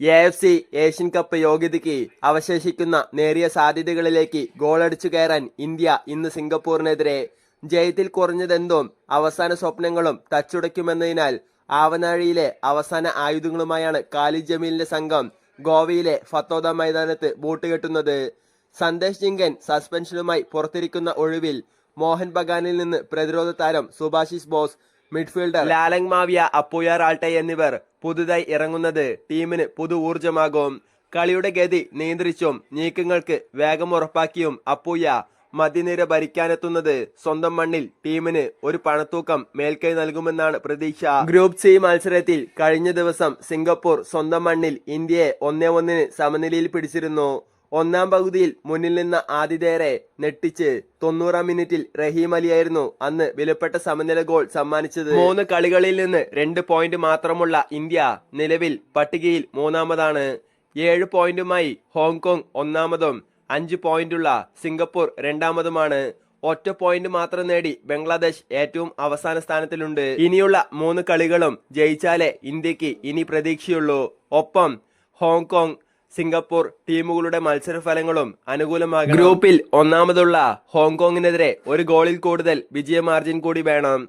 A F C Asian cup യോഗ്യതയ്ക്ക് അവശേഷിക്കുന്ന നേരിയ സാധ്യതകളിലേക്ക് ഗോളടിച്ചു കയറാൻ ഇന്ത്യ ഇന്ന് സിംഗപ്പൂരിനെതിരെ ജയത്തിൽ കുറഞ്ഞതെന്തും അവസാന സ്വപ്നങ്ങളും തച്ചുടയ്ക്കുമെന്നതിനാൽ ആവനാഴിയിലെ അവസാന ആയുധങ്ങളുമായാണ് കാലിദ് ജമീലിന്റെ സംഘം ഗോവയിലെ ഫത്തോദ മൈതാനത്ത് ബൂട്ട് കെട്ടുന്നത്. സന്ദേശ് ജിങ്കൻ സസ്പെൻഷനുമായി പുറത്തിരിക്കുന്ന ഒഴിവിൽ മോഹൻ ബഗാനിൽ നിന്ന് പ്രതിരോധ താരം സുഭാഷിസ് ബോസ് മിഡ്ഫീൽഡർ ലാലങ് മാവിയ അപ്പുയാർ ആൾട്ടെ എന്നിവർ പുതുതായി ഇറങ്ങുന്നത് ടീമിന് പുതു ഊർജമാകും കളിയുടെ ഗതി നിയന്ത്രിച്ചും നീക്കങ്ങൾക്ക് വേഗം ഉറപ്പാക്കിയും അപ്പൂയ മതിനിര ഭരിക്കാനെത്തുന്നത്. സ്വന്തം മണ്ണിൽ ടീമിന് ഒരു പണത്തൂക്കം മേൽക്കൈ നൽകുമെന്നാണ് പ്രതീക്ഷ. ഗ്രൂപ്പ് സി മത്സരത്തിൽ കഴിഞ്ഞ ദിവസം സിംഗപ്പൂർ സ്വന്തം മണ്ണിൽ ഇന്ത്യയെ ഒന്നേ ഒന്നിന് സമനിലയിൽ പിടിച്ചിരുന്നു. ഒന്നാം പകുതിയിൽ മുന്നിൽ നിന്ന ആതിഥേയരെ നെട്ടിച്ച് തൊണ്ണൂറാം മിനിറ്റിൽ റഹീം അലിയായിരുന്നു അന്ന് വിലപ്പെട്ട സമനില ഗോൾ സമ്മാനിച്ചത്. മൂന്ന് കളികളിൽ നിന്ന് രണ്ട് പോയിന്റ് മാത്രമുള്ള ഇന്ത്യ നിലവിൽ പട്ടികയിൽ മൂന്നാമതാണ്. ഏഴ് പോയിന്റുമായി ഹോങ്കോങ് ഒന്നാമതും അഞ്ച് പോയിന്റുള്ള സിംഗപ്പൂർ രണ്ടാമതുമാണ്. ഒറ്റ പോയിന്റ് മാത്രം നേടി ബംഗ്ലാദേശ് ഏറ്റവും അവസാന സ്ഥാനത്തിലുണ്ട്. ഇനിയുള്ള മൂന്ന് കളികളും ജയിച്ചാലേ ഇന്ത്യയ്ക്ക് ഇനി പ്രതീക്ഷയുള്ളൂ. ഒപ്പം ഹോങ്കോങ് സിംഗപ്പൂർ ടീമുകളുടെ മത്സരഫലങ്ങളും അനുകൂലമാകും ഗ്രൂപ്പിൽ ഒന്നാമതുള്ള ഹോങ്കോങ്ങിനെതിരെ ഒരു ഗോളിൽ കൂടുതൽ വിജയ മാർജിൻ കൂടി വേണം.